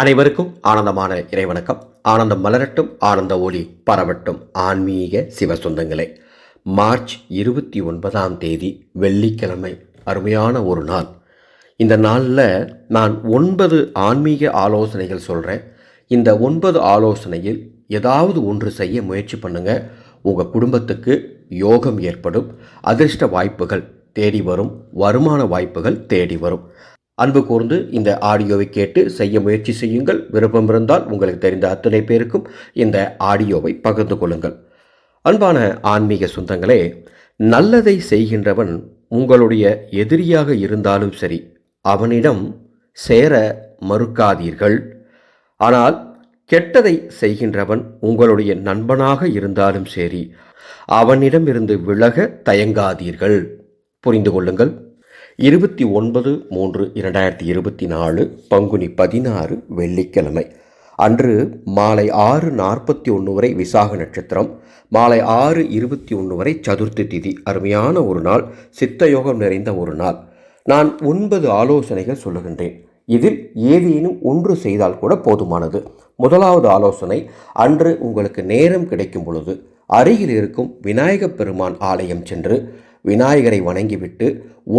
அனைவருக்கும் ஆனந்தமான இறைவணக்கம். ஆனந்தம் மலரட்டும் ஆனந்த ஒளி பரவட்டும். ஆன்மீக சிவ சொந்தங்களே மார்ச் இருபத்தி ஒன்பதாம் தேதி வெள்ளிக்கிழமை அருமையான ஒரு நாள். இந்த நாளில் நான் ஒன்பது ஆன்மீக ஆலோசனைகள் சொல்கிறேன் இந்த ஒன்பது ஆலோசனையில் ஏதாவது ஒன்று செய்ய முயற்சி பண்ணுங்கள் உங்கள் குடும்பத்துக்கு யோகம் ஏற்படும் அதிர்ஷ்ட வாய்ப்புகள் தேடி வரும் வருமான வாய்ப்புகள் தேடி வரும். அன்பு கூர்ந்து இந்த ஆடியோவை கேட்டு செய்ய முயற்சி செய்யுங்கள். விருப்பம் இருந்தால் உங்களுக்கு தெரிந்த அத்தனை பேருக்கும் இந்த ஆடியோவை பகிர்ந்து கொள்ளுங்கள். அன்பான ஆன்மீக சொந்தங்களே நல்லதை செய்கின்றவன் உங்களுடைய எதிரியாக இருந்தாலும் சரி அவனிடம் சேர மறுக்காதீர்கள். ஆனால் கெட்டதை செய்கின்றவன் உங்களுடைய நண்பனாக இருந்தாலும் சரி அவனிடமிருந்து விலக தயங்காதீர்கள். புரிந்து கொள்ளுங்கள். இருபத்தி ஒன்பது மூன்று இரண்டாயிரத்தி இருபத்தி நாலு பங்குனி பதினாறு வெள்ளிக்கிழமை. அன்று மாலை ஆறு நாற்பத்தி ஒன்று வரை விசாக நட்சத்திரம் மாலை ஆறு இருபத்தி ஒன்று வரை சதுர்த்தி திதி. அருமையான ஒரு நாள் சித்தயோகம் நிறைந்த ஒரு நாள். நான் ஒன்பது ஆலோசனைகள் சொல்லுகின்றேன். இதில் ஏதேனும் ஒன்று செய்தால் கூட போதுமானது. முதலாவது ஆலோசனை அன்று உங்களுக்கு நேரம் கிடைக்கும் பொழுது அருகில் இருக்கும் விநாயகப் பெருமான் ஆலயம் சென்று விநாயகரை வணங்கிவிட்டு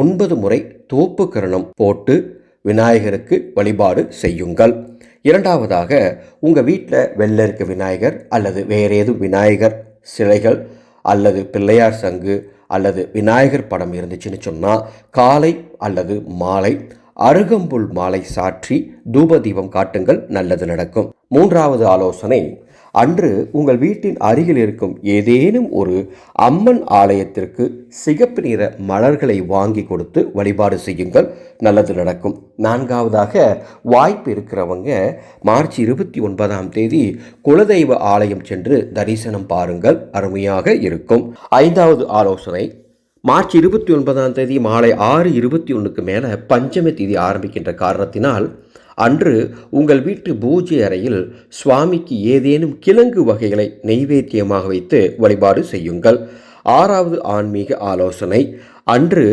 ஒன்பது முறை தோப்பு கரணம் போட்டு விநாயகருக்கு வழிபாடு செய்யுங்கள். இரண்டாவதாக உங்கள் வீட்டில் வெள்ளை இருக்க விநாயகர் அல்லது வேறு ஏதும் விநாயகர் சிலைகள் அல்லது பிள்ளையார் சங்கு அல்லது விநாயகர் படம் இருந்துச்சுன்னு சொன்னால் காலை அல்லது மாலை அருகம்புல் மாலை சாற்றி தூப தீபம் காட்டுங்கள் நல்லது நடக்கும். மூன்றாவது ஆலோசனை அன்று உங்கள் வீட்டின் அருகில் இருக்கும் ஏதேனும் ஒரு அம்மன் ஆலயத்திற்கு சிகப்பு நிற மலர்களை வாங்கி கொடுத்து வழிபாடு செய்யுங்கள் நல்லது நடக்கும். நான்காவதாக வாய்ப்பு இருக்கிறவங்க மார்ச் இருபத்தி ஒன்பதாம் தேதி குலதெய்வ ஆலயம் சென்று தரிசனம் பாருங்கள் அருமையாக இருக்கும். ஐந்தாவது ஆலோசனை மார்ச் இருபத்தி ஒன்பதாம் தேதி மாலை ஆறு இருபத்தி ஒன்றுக்கு மேலே பஞ்சமி தேதி ஆரம்பிக்கின்ற காரணத்தினால் அன்று உங்கள் வீட்டு பூஜை அறையில் சுவாமிக்கு ஏதேனும் கிழங்கு வகைகளை நெய்வேத்தியமாக வைத்து வழிபாடு செய்யுங்கள். ஆறாவது ஆன்மீக ஆலோசனை அன்று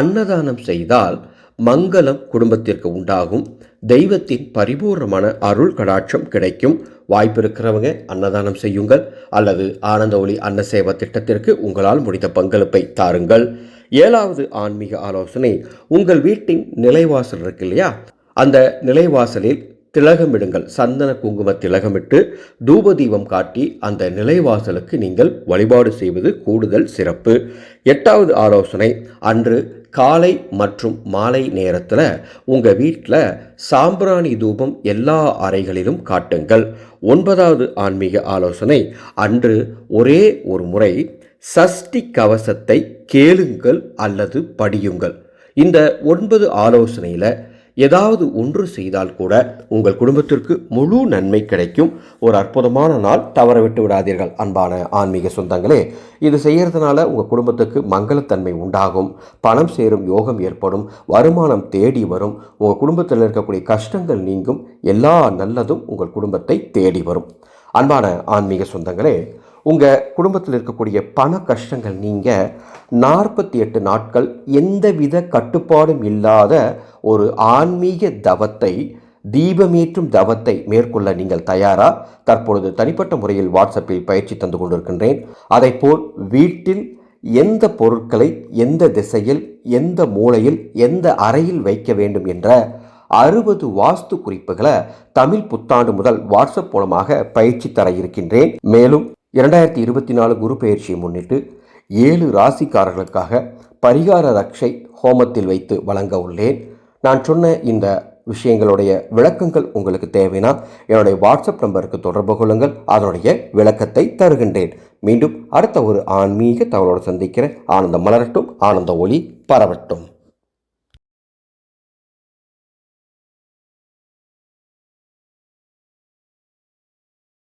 அன்னதானம் செய்தால் மங்களம் குடும்பத்திற்கு உண்டாகும் தெய்வத்தின் பரிபூர்ணமான அருள் கடாட்சம் கிடைக்கும். வாய்ப்பு இருக்கிறவங்க அன்னதானம் செய்யுங்கள் அல்லது ஆனந்த ஒளி அன்ன சேவா திட்டத்திற்கு உங்களால் முடிந்த பங்களிப்பை தாருங்கள். ஏழாவது ஆன்மீக ஆலோசனை உங்கள் வீட்டின் நிலைவாசல் இருக்கு இல்லையா? அந்த நிலைவாசலில் திலகமிடுங்கள். சந்தன குங்கும திலகமிட்டு தூப தீபம் காட்டி அந்த நிலைவாசலுக்கு நீங்கள் வழிபாடு செய்வது கூடுதல் சிறப்பு. எட்டாவது ஆலோசனை அன்று காலை மற்றும் மாலை நேரத்தில் உங்கள் வீட்டில் சாம்பிராணி தூபம் எல்லா அறைகளிலும் காட்டுங்கள். ஒன்பதாவது ஆன்மீக ஆலோசனை அன்று ஒரே ஒரு முறை சஷ்டி கவசத்தை கேளுங்கள் அல்லது படியுங்கள். இந்த ஒன்பது ஆலோசனையில் ஏதாவது ஒன்று செய்தால் கூட உங்கள் குடும்பத்திற்கு முழு நன்மை கிடைக்கும். ஒரு அற்புதமான நாள் தவற விட்டு விடாதீர்கள் அன்பான ஆன்மீக சொந்தங்களே. இது செய்கிறதுனால உங்கள் குடும்பத்துக்கு மங்களத்தன்மை உண்டாகும். பணம் சேரும் யோகம் ஏற்படும் வருமானம் தேடி வரும். உங்கள் குடும்பத்தில் இருக்கக்கூடிய கஷ்டங்கள் நீங்கும். எல்லா நல்லதும் உங்கள் குடும்பத்தை தேடி வரும். அன்பான ஆன்மீக சொந்தங்களே உங்கள் குடும்பத்தில் இருக்கக்கூடிய பண கஷ்டங்கள் நீங்கள் நாற்பத்தி எட்டு நாட்கள் எந்தவித கட்டுப்பாடும் இல்லாத ஒரு ஆன்மீக தவத்தை தீபமேற்றும் தவத்தை மேற்கொள்ள நீங்கள் தயாரா? தற்பொழுது தனிப்பட்ட முறையில் வாட்ஸ்அப்பில் பயிற்சி தந்து கொண்டிருக்கின்றேன். அதைப்போல் வீட்டில் எந்த பொருட்களை எந்த திசையில் எந்த மூலையில் எந்த அறையில் வைக்க வேண்டும் என்ற அறுபது வாஸ்து குறிப்புகளை தமிழ் புத்தாண்டு முதல் வாட்ஸ்அப் மூலமாக பயிற்சி தர இருக்கின்றேன். மேலும் இரண்டாயிரத்தி இருபத்தி நாலு குரு பயிற்சியை முன்னிட்டு ஏழு ராசிக்காரர்களுக்காக பரிகார ரக்ஷை ஹோமத்தில் வைத்து வழங்க உள்ளேன். நான் சொன்ன இந்த விஷயங்களுடைய விளக்கங்கள் உங்களுக்கு தேவைனா என்னுடைய வாட்ஸ்அப் நம்பருக்கு தொடர்பு கொள்ளுங்கள். அதனுடைய விளக்கத்தை தருகின்றேன். மீண்டும் அடுத்த ஒரு ஆன்மீக தகவலோடு சந்திக்கிறேன். ஆனந்தம் மலரட்டும் ஆனந்த ஒளி பரவட்டும்.